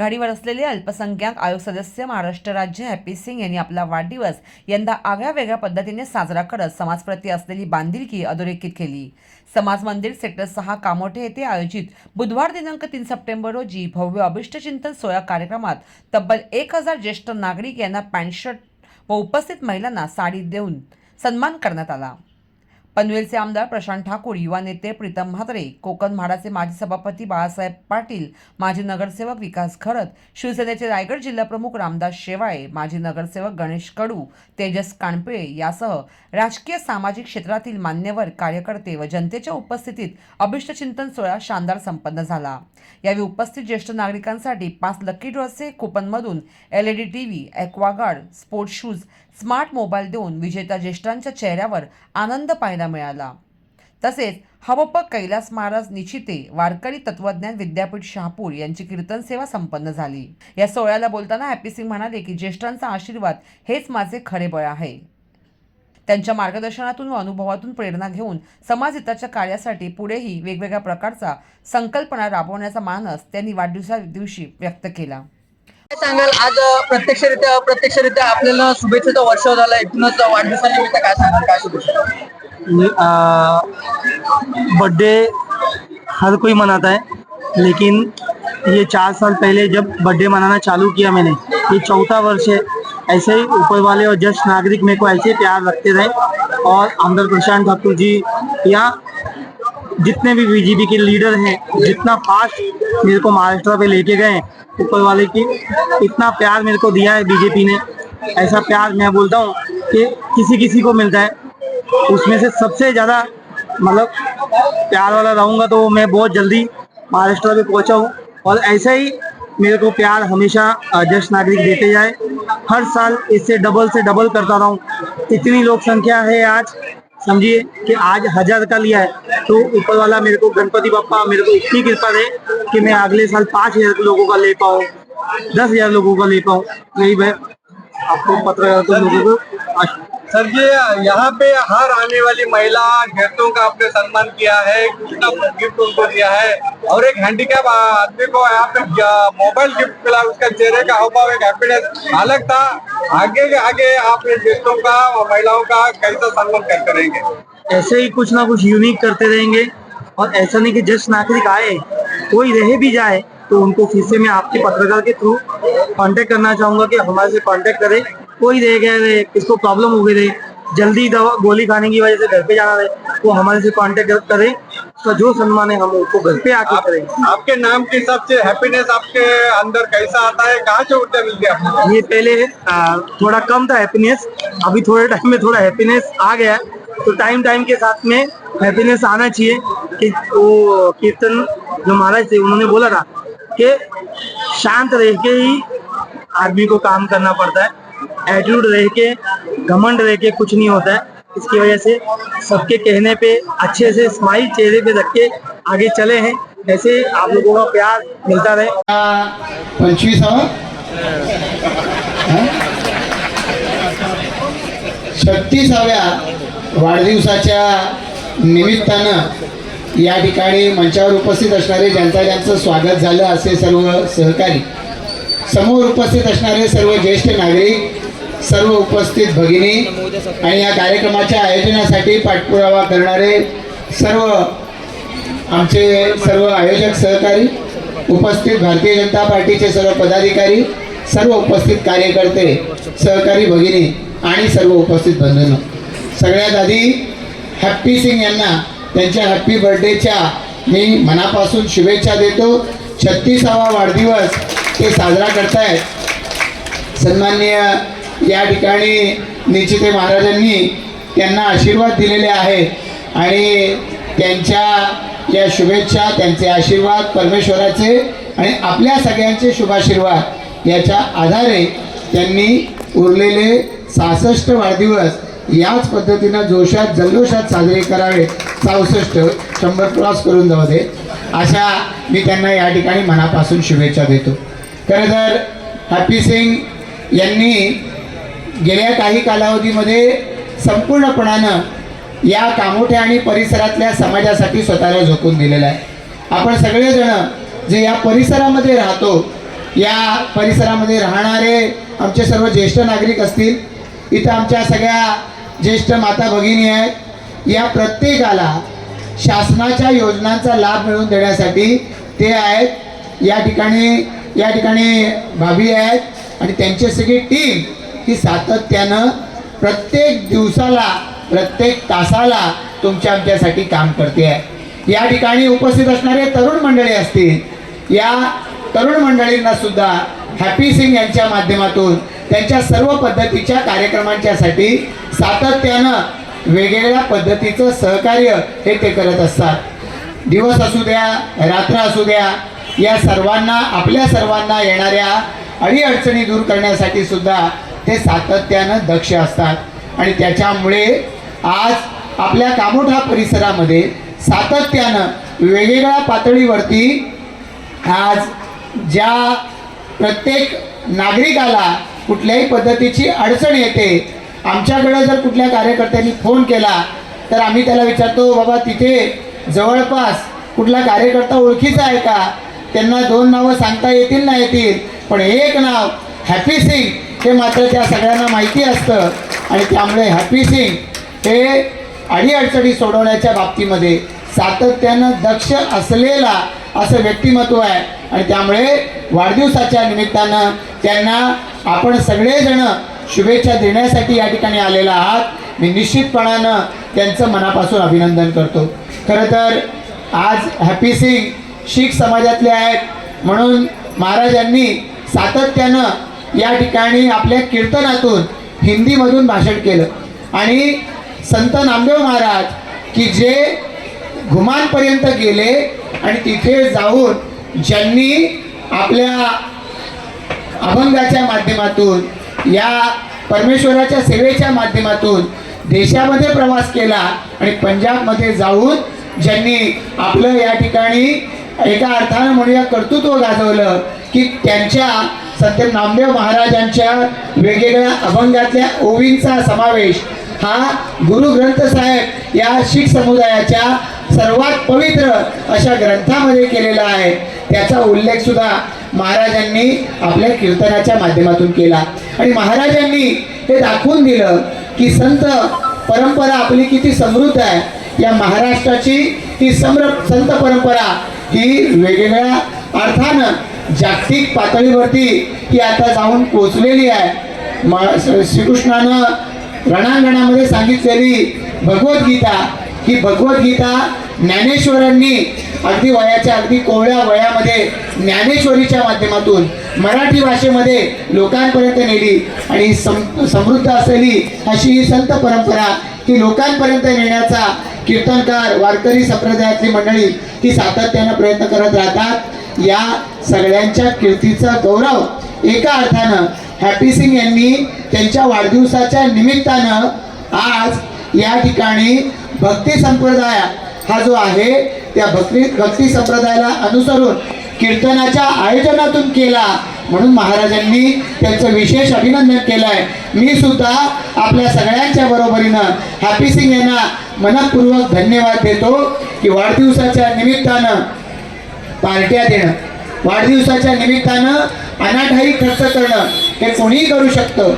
आघाडीवर असलेले अल्पसंख्याक आयोग सदस्य महाराष्ट्र राज्य हॅपी सिंग यांनी आपला वाढदिवस यंदा आगळ्या वेगळ्या पद्धतीने साजरा करत समाजप्रती असलेली बांधिलकी अधोरेखित केली. समाज मंदिर सेक्टर सहा कामोठे येथे आयोजित बुधवार दिनांक तीन सप्टेंबर रोजी भव्य अभिष्टचिंतन सोहळा कार्यक्रमात तब्बल एक हजार ज्येष्ठ नागरिक यांना पॅन्ट शर्ट व उपस्थित महिलांना साडी देऊन सन्मान करण्यात आला. पनवेलचे आमदार प्रशांत ठाकूर युवा नेते प्रीतम म्हात्रे कोकण म्हाडाचे माजी सभापती बाळासाहेब पाटील माजी नगरसेवक विकास खरत शिवसेनेचे रायगड जिल्हाप्रमुख रामदास शेवाळे माजी नगरसेवक गणेश कडू तेजस कानपिळे यासह राजकीय सामाजिक क्षेत्रातील मान्यवर कार्यकर्ते व जनतेच्या उपस्थितीत अभिष्टचिंतन सोहळा शानदार संपन्न झाला. यावेळी उपस्थित ज्येष्ठ नागरिकांसाठी पाच लकी ड्रॉचे कुपनमधून L E D T V Aquaguard sports shoes smart mobile देऊन विजेत्या ज्येष्ठांच्या चेहऱ्यावर आनंद पाहायला मिळाला. तसेच हवप कैलास महाराज निचिते वारकरी तत्वज्ञान विद्यापीठ शहापूर यांची कीर्तन सेवा संपन्न झाली. या सोहळ्याला बोलताना हॅपी सिंग म्हणाले की ज्येष्ठांचा आशीर्वाद हेच माझे खरे बळ आहे. त्यांच्या मार्गदर्शनातून व अनुभवातून प्रेरणा घेऊन समाजहिताच्या कार्यासाठी पुढेही वेगवेगळ्या प्रकारचा संकल्पना राबवण्याचा मानस त्यांनी वाढदिवसा दिवशी व्यक्त केला. सांगाल? आज बर्थडे हर कोई मनाता है, लेकिन ये चार साल पहले जब बर्थडे मनाना चालू किया मैंने, ये चौथा वर्ष है, ऐसे ही ऊपर वाले और जस्ट नागरिक मेरे को ऐसे प्यार रखते रहे, और आमदार प्रशांत ठाकुर जी या जितने भी बीजेपी के लीडर हैं, जितना फास्ट मेरे को महाराष्ट्र पे लेके गए ऊपर वाले की, इतना प्यार मेरे को दिया है बीजेपी ने। ऐसा प्यार मैं बोलता हूँ कि किसी किसी को मिलता है। उसमें से सबसे ज़्यादा मतलब प्यार वाला रहूँगा तो मैं बहुत जल्दी महाराष्ट्र में पहुँचा हूँ। और ऐसा ही मेरे को प्यार हमेशा ज्येष्ठ नागरिक देते जाए। हर साल इससे डबल से डबल करता रहूँ। इतनी लोक संख्या है आज समझिए कि आज हज़ार का लिया है। तो ऊपर वाला मेरे को गणपति बापा मेरे को इतनी कृपा दे कि मैं अगले साल पाँच हज़ार लोगों का ले पाऊँ, दस हज़ार लोगों का ले पाऊँ। यही भाई, आपको पत्रकार लोगों को सर जी यहाँ पे हर आने वाली महिला गेस्टों का आपने सम्मान किया है, कितना गिफ्ट उनको दिया है। और एक हैंडीकैप आदमी को यहाँ पे मोबाइल गिफ्ट मिला, उसका चेहरे का हावभाव, एक हैप्पीनेस अलग था। आगे के, आगे आप ये गेस्टों का और महिलाओं का कैसा सम्मान करते रहेंगे ऐसे ही कुछ ना कुछ यूनिक करते रहेंगे। और ऐसा नहीं कि जस्ट नागरिक आए, कोई रह भी जाए तो उनको फिर से मैं आपके पत्रकार के थ्रू कांटेक्ट करना चाहूँगा कि हमारे से कांटेक्ट करें। कोई रह गया रहे किसको प्रॉब्लम हो गई रहे। जल्दी दवा गोली खाने की वजह से घर पे जाना रहे वो हमारे से कांटेक्ट करें उसका जो सम्मान है हम उसको घर पे आके करेंगे आपके नाम के हिसाब से हैप्पीनेस आपके अंदर कैसा आता है? कहाँ से ऊर्जा मिलती है ये पहले आ, थोड़ा कम था हैप्पीनेस अभी थोड़े टाइम में थोड़ा हैप्पीनेस आ गया। है तो टाइम टाइम के साथ में हैप्पीनेस आना चाहिए। कि वो कीर्तन जो महाराज थे उन्होंने बोला था कि शांत रह के ही आदमी को काम करना पड़ता है। एटीट्यूड रह के घमंड रह के कुछ नहीं होता है। इसकी वजह से सबके कहने पे अच्छे से स्माइल चेहरे पे रख के आगे चले हैं। ऐसे आप लोगों का प्यार मिलता रहे। छत्तीसाव्या वाढदिवसाच्या निमित्तानं या ठिकाणी मंचावर उपस्थित असणारे ज्यांचा ज्यांचं स्वागत झालं असे सर्व सहकारी समोर उपस्थित असणारे सर्व ज्येष्ठ नागरिक सर्व उपस्थित भगिनी आणि या कार्यक्रमाच्या आयोजनासाठी पाठपुरावा करणारे सर्व आमचे सर्व आयोजक सहकारी उपस्थित भारतीय जनता पार्टीचे सर्व पदाधिकारी सर्व उपस्थित कार्यकर्ते सहकारी भगिनी आणि सर्व उपस्थित बंधनं. सगळ्यात आधी हॅप्पी सिंग यांना त्यांच्या हॅप्पी बर्थडेच्या मी मनापासून शुभेच्छा देतो. छत्तीसावा वाढदिवस ते साजरा करतायत. सन्माननीय या ठिकाणी निश्चिते महाराजांनी त्यांना आशीर्वाद दिलेले आहेत आणि त्यांच्या या शुभेच्छा त्यांचे आशीर्वाद परमेश्वराचे आणि आपल्या सगळ्यांचे शुभाशीर्वाद याच्या आधारे त्यांनी उरलेले सहासष्ट वाढदिवस याच पद्धतीनं जोशात जल्लोषात साजरे करावे. चौसष्ट शंभर क्रॉस करून जाऊ दे. अशा मी त्यांना या ठिकाणी मनापासून शुभेच्छा देतो. खरं तर हॅपी सिंग यांनी गेल्या काही कालावधीमध्ये संपूर्णपणानं या कामोठ्या आणि परिसरातल्या समाजासाठी स्वतःला झोकून दिलेलं आहे. आपण सगळेजण जे या परिसरामध्ये राहतो या परिसरामध्ये राहणारे आमचे सर्व ज्येष्ठ नागरिक असतील इथं आमच्या सगळ्या ज्येष्ठ माता भगिनी आहेत या प्रत्येकाला शासनाच्या योजनांचा लाभ मिळवून देण्यासाठी ते आहेत. या ठिकाणी या ठिकाणी भाभी आहेत आणि त्यांची सगळी टीम ही सातत्यानं प्रत्येक दिवसाला प्रत्येक तासाला तुमच्या आमच्यासाठी काम करते आहे. या ठिकाणी उपस्थित असणारे तरुण मंडळी असतील या तरुण मंडळींना सुद्धा हॅपी सिंग यांच्या माध्यमातून त्यांच्या सर्व पद्धतीच्या कार्यक्रमांच्यासाठी सातत्यानं वेगवेगळ्या पद्धतीचं सहकार्य हे ते करत असतात. दिवस असू द्या रात्र असू द्या या सर्वांना आपल्या सर्वांना येणाऱ्या अडीअडचणी दूर करण्यासाठी सुद्धा ते सातत्यानं दक्ष असतात. आणि त्याच्यामुळे आज आपल्या कामोठा परिसरामध्ये सातत्यानं वेगवेगळ्या पातळीवरती आज ज्या प्रत्येक नागरिकाला कुठल्याही पद्धतीची अडचण येते आमच्याकडं जर कुठल्या कार्यकर्त्यांनी फोन केला तर आम्ही त्याला विचारतो बाबा तिथे जवळपास कुठला कार्यकर्ता ओळखीचा आहे का? त्यांना दोन नावं सांगता येतील ना येतील पण एक नाव हॅपी सिंग हे मात्र त्या सगळ्यांना माहिती असतं. आणि त्यामुळे हॅपी सिंग हे अडीअडचणी सोडवण्याच्या बाबतीमध्ये सातत्यानं दक्ष असलेला असं व्यक्तिमत्व आहे. आणि त्यामुळे वाढदिवसाच्या निमित्तानं त्यांना आपण सगळेजण शुभेच्छा देण्यासाठी या ठिकाणी आलेला आहात. मी निश्चितपणानं त्यांचं मनापासून अभिनंदन करतो. खरं तर आज हॅपी सिंग शीख समाजातले आहेत. म्हणून महाराजांनी सातत्यानं या ठिकाणी आपल्या कीर्तनातून हिंदीमधून भाषण केलं. आणि संत नामदेव महाराज की जे घुमानपर्यंत गेले आणि तिथे जाऊन ज्यांनी आपल्या अभंगाच्या माध्यमातून या परमेश्वराच्या सेवेच्या माध्यमातून देशामध्ये प्रवास केला आणि पंजाबमध्ये जाऊन ज्यांनी आपलं या ठिकाणी एका अर्थानं म्हणूया कर्तृत्व गाजवलं की त्यांच्या सत्य नामदेव महाराजांच्या वेगवेगळ्या अभंगातल्या ओवींचा समावेश हा गुरु ग्रंथ साहेब या शीख समुदायाच्या सर्वात पवित्र अशा ग्रंथामध्ये केलेला आहे. त्याचा उल्लेख सुद्धा महाराजांनी आपल्या कीर्तनाच्या माध्यमातून केला. आणि महाराजांनी हे दाखवून दिलं की संत परंपरा आपली किती समृद्ध आहे. या महाराष्ट्राची ही सम्र संत परंपरा ही वेगवेगळ्या अर्थानं जागतिक पातळीवरती ही आता जाऊन पोचलेली आहे. श्रीकृष्णानं रणांगणामध्ये सांगितलेली भगवद्गीता ही भगवद्गीता ज्ञानेश्वरांनी अगदी वयाच्या अगदी कोवळ्या वयामध्ये ज्ञानेश्वरीच्या माध्यमातून मराठी भाषेमध्ये लोकांपर्यंत नेली आणि सम समृद्ध असलेली अशी ही संत परंपरा की लोकांपर्यंत नेण्याचा कीर्तनकार वारकरी संप्रदायातली मंडळी ही सातत्यानं प्रयत्न करत राहतात. या सगळ्यांच्या कीर्तीचा गौरव एका अर्थानं हॅपी सिंग यांनी त्यांच्या वाढदिवसाच्या निमित्तानं आज या ठिकाणी भक्ती संप्रदाय हा जो आहे त्या भक्ती भक्ती संप्रदायाला अनुसरून कीर्तनाच्या आयोजनातून केला म्हणून महाराजांनी त्यांचं विशेष अभिनंदन केलं आहे मी सुद्धा आपल्या सगळ्यांच्या बरोबरीनं हॅपी सिंग यांना मनपूर्वक धन्यवाद देतो. की वाढदिवसाच्या निमित्तानं पार्ट्या देणं. वाढदिवसाच्या निमित्तानं अनाठाई खर्च करणं हे कोणीही करू शकतं.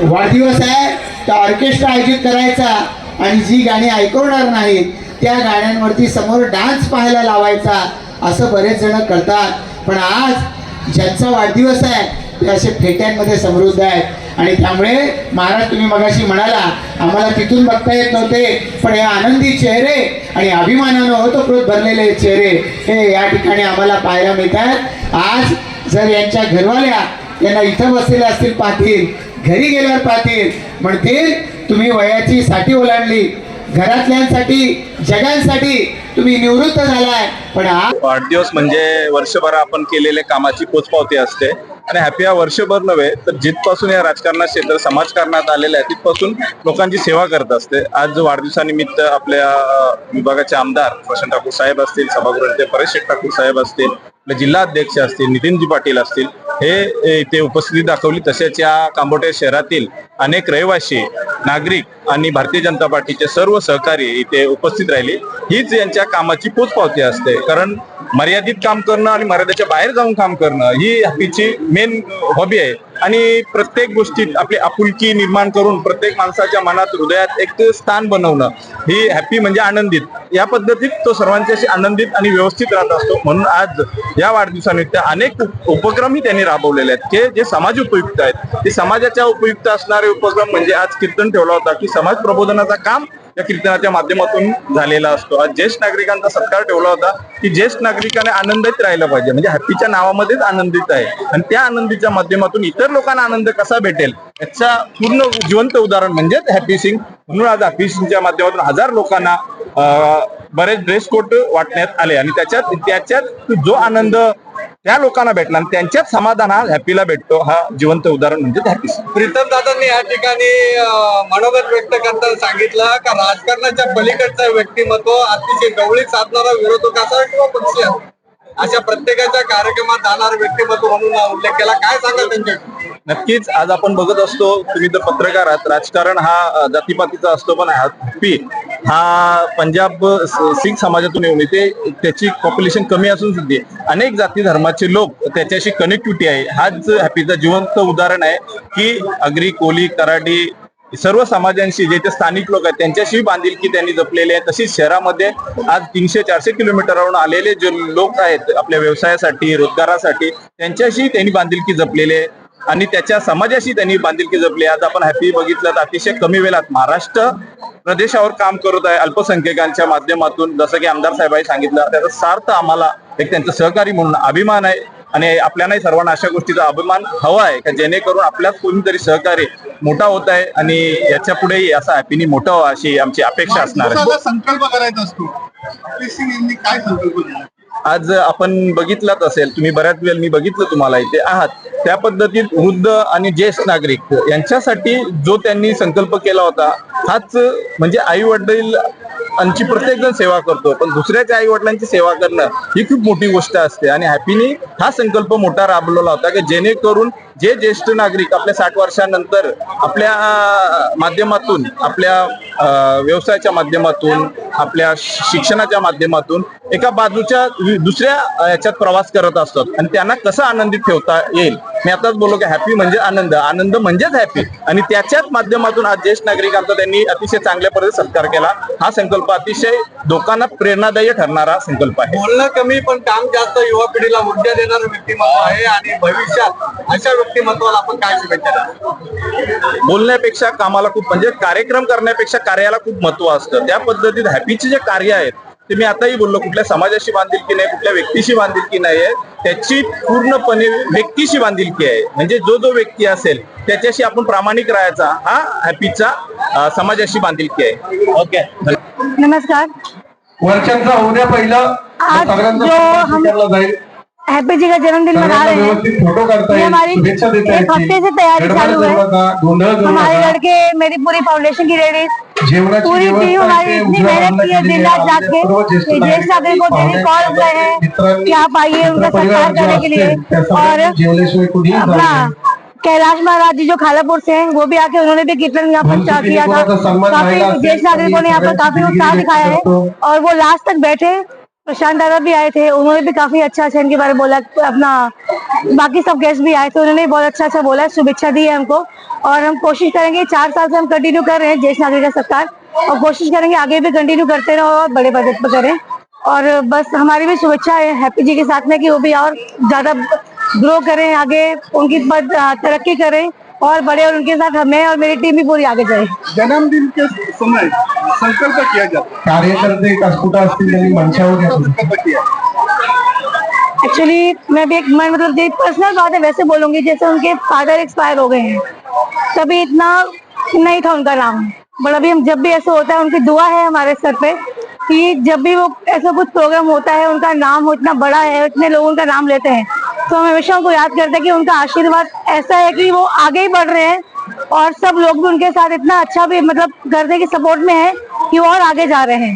वाढदिवस आहे तर ऑर्केस्ट्रा आयोजित करायचा आणि जी गाणी ऐकवणार नाहीत त्या गाण्यांवरती समोर डान्स पाहायला लावायचा असं बरेच जण करतात. पण आज ज्यांचा वाढदिवस आहे ते असे फेट्यांमध्ये समृद्ध आहेत. आणि त्यामुळे महाराज तुम्ही मगाशी म्हणाला आम्हाला तिथून बघता येत नव्हते पण हे आनंदी चेहरे आणि अभिमानानं होतप्रोत भरलेले चेहरे हे या ठिकाणी आम्हाला पाहायला मिळतात. आज जर यांच्या घरवाल्या यांना इथं बसलेल्या असतील पाहतील घरी गेल्यावर पाहतील म्हणतील तुम्ही वयाची साठी ओलांडली. घरातल्यांसाठी जगांसाठी तुम्ही निवृत्त झालाय पण आज वाढदिवस म्हणजे वर्षभर आपण केलेल्या कामाची पोचपावती असते. आणि हॅपी हा वर्षभर नव्हे तर जिथपासून या राजकारणात क्षेत्र समाजकारणात आलेलं आहे तिथपासून लोकांची सेवा करत असते. आज वाढदिवसानिमित्त आपल्या विभागाचे आमदार प्रशांत ठाकूर साहेब असतील सभागृह परेश शेठ ठाकूर साहेब असतील आपले जिल्हाध्यक्ष असतील नितीनजी पाटील असतील हे इथे उपस्थिती दाखवली तसेच या कांबोटे शहरातील अनेक रहिवासी नागरिक आणि भारतीय जनता पार्टीचे सर्व सहकारी इथे उपस्थित राहिले. हीच यांच्या कामाची पोचपावती असते. कारण मर्यादित काम करणं आणि मर्यादेच्या बाहेर जाऊन काम करणं ही हॅपीची मेन हॉबी आहे. आणि प्रत्येक गोष्टीत आपली आपुलकी निर्माण करून प्रत्येक माणसाच्या मनात हृदयात एक स्थान बनवणं ही हॅपी म्हणजे आनंदित. या पद्धतीत तो सर्वांच्याशी आनंदित आणि व्यवस्थित राहत असतो. म्हणून आज या वाढदिवसानिमित्त अनेक उपक्रमही त्यांनी राबवलेले आहेत. की जे समाज उपयुक्त आहेत. ते समाजाच्या उपयुक्त असणारे उपक्रम म्हणजे आज कीर्तन ठेवला होता की समाज प्रबोधनाचा काम या कीर्तनाच्या माध्यमातून झालेला असतो. आज ज्येष्ठ नागरिकांचा सत्कार ठेवला होता की ज्येष्ठ नागरिकाने आनंदित राहिलं पाहिजे. म्हणजे हत्तीच्या नावामध्येच आनंदित आहे. आणि त्या आनंदीच्या माध्यमातून इतर लोकांना आनंद कसा भेटेल? याचा पूर्ण जिवंत उदाहरण म्हणजेच हॅपी सिंग. म्हणून आज हॅपी सिंगच्या माध्यमातून हजार लोकांना बरेच ड्रेस कोट वाटण्यात आले. आणि त्याच्यात त्याच्यात जो आनंद त्या लोकांना भेटला आणि त्यांच्याच समाधान हा हॅपीला भेटतो. हा जिवंत उदाहरण म्हणजे हॅपी प्रीतम दादांनी या ठिकाणी मनोगत व्यक्त करताना सांगितलं का राजकारणाच्या पलीकडचं व्यक्तिमत्व अतिशय गवळी साधणारा विरोधक असा किंवा पक्षी? अशा प्रत्येकाच्या कार्यक्रमात जाणार व्यक्तिमत्व म्हणून उल्लेख केला. काय सांगाल त्यांच्या नक्कीच आज आपण बघत असतो तुम्ही तर पत्रकार आहात. राजकारण हा जातीपातीचा असतो पण हॅपी हा पंजाब सिख समाजातून येऊन येते. त्याची पॉप्युलेशन कमी असून सुद्धा अनेक जाती धर्माचे लोक त्याच्याशी कनेक्टिव्हिटी आहे. हाच हॅपीचं जिवंत उदाहरण आहे की अग्री कोली कराडी सर्व समाजांशी जे ते स्थानिक लोक आहेत त्यांच्याशी बांधिलकी त्यांनी जपलेली आहे तशीच शहरामध्ये आज तीनशे चारशे किलोमीटरवरून आलेले जे लोक आहेत आपल्या व्यवसायासाठी रोजगारासाठी त्यांच्याशी त्यांनी बांधिलकी जपलेली आहे आणि त्याच्या समाजाशी त्यांनी बांधिलकी जपली आज आपण हॅपी बघितलं तर अतिशय कमी वेळात महाराष्ट्र प्रदेशावर काम करत आहे अल्पसंख्याकांच्या माध्यमातून. जसं की आमदार साहेबांनी सांगितलं त्याचा सार्थ आम्हाला एक त्यांचं सहकारी म्हणून अभिमान आहे. आणि आपल्यालाही सर्वांना अशा गोष्टीचा अभिमान हवा आहे का जेणेकरून आपल्याच कोणीतरी सहकारी मोठा होत आहे आणि याच्या पुढेही असा हॅपीनी मोठा व्हावा अशी आमची अपेक्षा असणार आहे. संकल्प करायचा असतो. काय संकल्प केला आज आपण बघितलाच असेल तुम्ही बऱ्याच वेळ मी बघितलं तुम्हाला इथे आहात. त्या पद्धतीत वृद्ध आणि ज्येष्ठ नागरिक यांच्यासाठी जो त्यांनी संकल्प केला होता हाच म्हणजे आई वडील आमची प्रत्येक जण सेवा करतो पण दुसऱ्याच्या आई वडिलांची सेवा करणं ही खूप मोठी गोष्ट असते. आणि हॅपीनी हा संकल्प मोठा राबवलेला होता की जेणेकरून जे ज्येष्ठ नागरिक आपल्या साठ वर्षानंतर आपल्या माध्यमातून आपल्या व्यवसायाच्या माध्यमातून आपल्या शिक्षणाच्या माध्यमातून एका बाजूच्या दुसऱ्या याच्यात प्रवास करत असतात. आणि त्यांना कसं आनंदित ठेवता येईल? मी आताच बोललो की हॅपी म्हणजे आनंद. आनंद म्हणजेच हॅपी आणि त्याच्याच माध्यमातून आज ज्येष्ठ नागरिकांचा त्यांनी अतिशय चांगल्या पद्धतीने सत्कार केला. हा संकल्प अतिशय लोकांना प्रेरणादायी ठरणारा संकल्प आहे. बोलणं कमी पण काम जास्त युवा पिढीला ऊर्जा देणारं व्यक्तिमत्व आहे आणि भविष्यात अशा व्यक्तिमत्वाला आपण काय शुभेच्छा बोलण्यापेक्षा कामाला खूप म्हणजे कार्यक्रम करण्यापेक्षा कार्याला खूप महत्त्व असतं. त्या पद्धतीत हॅपीचे जे कार्य आहेत ते मी आताही बोललो कुठल्या समाजाशी बांधिलकी नाही कुठल्या व्यक्तीशी बांधिलकी नाही आहे त्याची पूर्णपणे व्यक्तीशी बांधिलकी आहे. म्हणजे जो जो व्यक्ती असेल त्याच्याशी आपण प्रामाणिक राहायचा हा हॅपीचा समाजाशी बांधिलकी आहे. ओके. नमस्कार. वर्षांचा उद्या पहिलं. सगळ्यांचा जो हैप्पी का जन्मदिन मना रहे हैं. हमारी एक. हफ्ते से तैयारी चालू है. हमारे. लड़के मेरी पूरी फाउंडेशन की लेडीज पूरी टीम हमारी इतनी मेहनत की है दिन. रात जाग के सर्व ज्येष्ठ नागरिक को डेली कॉल रहे हैं? कि आप आइए उनका सत्कार करने के लिए? और अपना कैलाश महाराज जी जो खालापुर से हैं वो भी आके उन्होंने भी कीर्तन यहाँ पर चार किया था। काफ़ी ज्येष्ठ नागरिकों ने यहाँ पर काफ़ी उत्साह दिखाया है। और वो लास्ट तक बैठे प्रशांत दादा भी आए थे उन्होंने भी काफ़ी अच्छा अच्छा इनके बारे में बोला अपना बाकी सब गेस्ट भी आए थे उन्होंने बहुत अच्छा अच्छा बोला शुभेच्छा दी है हमको। और हम कोशिश करेंगे चार साल से हम कंटिन्यू कर रहे हैं ज्येष्ठ नागरिक का सत्कार और कोशिश करेंगे आगे भी कंटिन्यू करते रहो और बड़े बजट पर करें। और बस हमारी भी शुभेच्छा है हैप्पी जी के साथ में कि वो भी और ज़्यादा ग्रो करें आगे उनकी पद तरक्की करें और बड़े और उनके साथ हमें और मेरी टीम भी पूरी आगे जाए। जन्मदिन के समय संकल्प किया जाता कार्यकर्ते कुठं असतील त्यांनी मंचावर या संकल्प किया एक्चुअली मैं भी एक मैं मतलब पर्सनल बात है, वैसे बोलूँगी, जैसे उनके फादर एक्सपायर हो गए हैं, तभी इतना नहीं था उनका नाम। बट अभी हम जब भी ऐसा होता है, उनकी दुआ है हमारे सर पे, कि जब भी वो ऐसा कुछ प्रोग्राम होता है, उनका नाम इतना बड़ा है, इतने लोग उनका नाम लेते हैं तो हम हमेशा उनको याद करते हैं कि उनका आशीर्वाद ऐसा है कि वो आगे ही बढ़ रहे हैं और सब लोग भी उनके साथ इतना अच्छा भी मतलब करते हैं कि सपोर्ट में है। कि वो और आगे जा रहे हैं।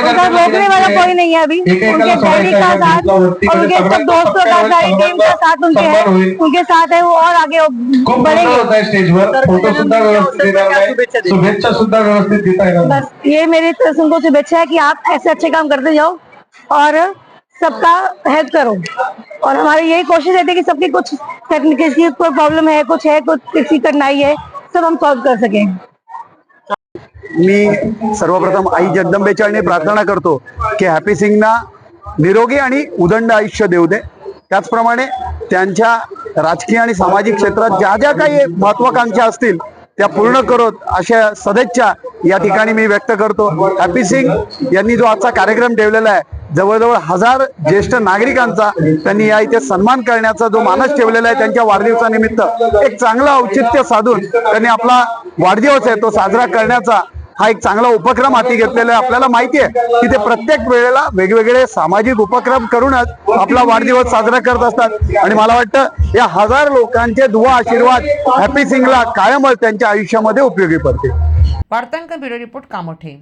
उनका रोकने वाला कोई नहीं है अभी। उनके डैडी का साथ और उनके सब दोस्तों का सारी टीम का साथ उनके है उनके साथ है वो और आगे बढ़ेंगे। स्टेजवर फ़ोटो सुद्धा व्यवस्थित शुभेच्छा सुद्धा व्यवस्थित देता येणार बस ये मेरी तरफ़ से उनको शुभेच्छा है कि आप ऐसे अच्छे काम करते जाओ और सबका हेल्प करो। और हमारी यही कोशिश रहती है कि सबकी कुछ किसी की कोई प्रॉब्लम है कुछ है कुछ किसी कठिनाई है सब हम सॉल्व कर सकें। मी सर्वप्रथम आई जगदंबेच्या चरणी प्रार्थना करतो की हॅपी सिंगना निरोगी आणि उदंड आयुष्य देऊ दे. त्याचप्रमाणे त्यांच्या राजकीय आणि सामाजिक क्षेत्रात ज्या ज्या काही महत्वाकांक्षा असतील त्या पूर्ण करत अशा सदैच्छा या ठिकाणी मी व्यक्त करतो. हॅपी सिंग यांनी जो आजचा कार्यक्रम ठेवलेला आहे जवळजवळ हजार ज्येष्ठ नागरिकांचा त्यांनी या इथे सन्मान करण्याचा जो मानस ठेवलेला आहे त्यांच्या वाढदिवसानिमित्त एक चांगलं औचित्य साधून त्यांनी आपला वाढदिवस आहे तो साजरा करण्याचा हा एक चांगला उपक्रम हाती घेतलेला आहे. आपल्याला माहिती आहे की ते प्रत्येक वेळेला वेगवेगळे सामाजिक उपक्रम करूनच आपला वाढदिवस साजरा करत असतात. आणि मला वाटतं या हजार लोकांचे दुवा आशीर्वाद हॅपी सिंगला कायमच त्यांच्या आयुष्यामध्ये उपयोगी पडते वार्तांकन ब्युरो रिपोर्ट कामोठे.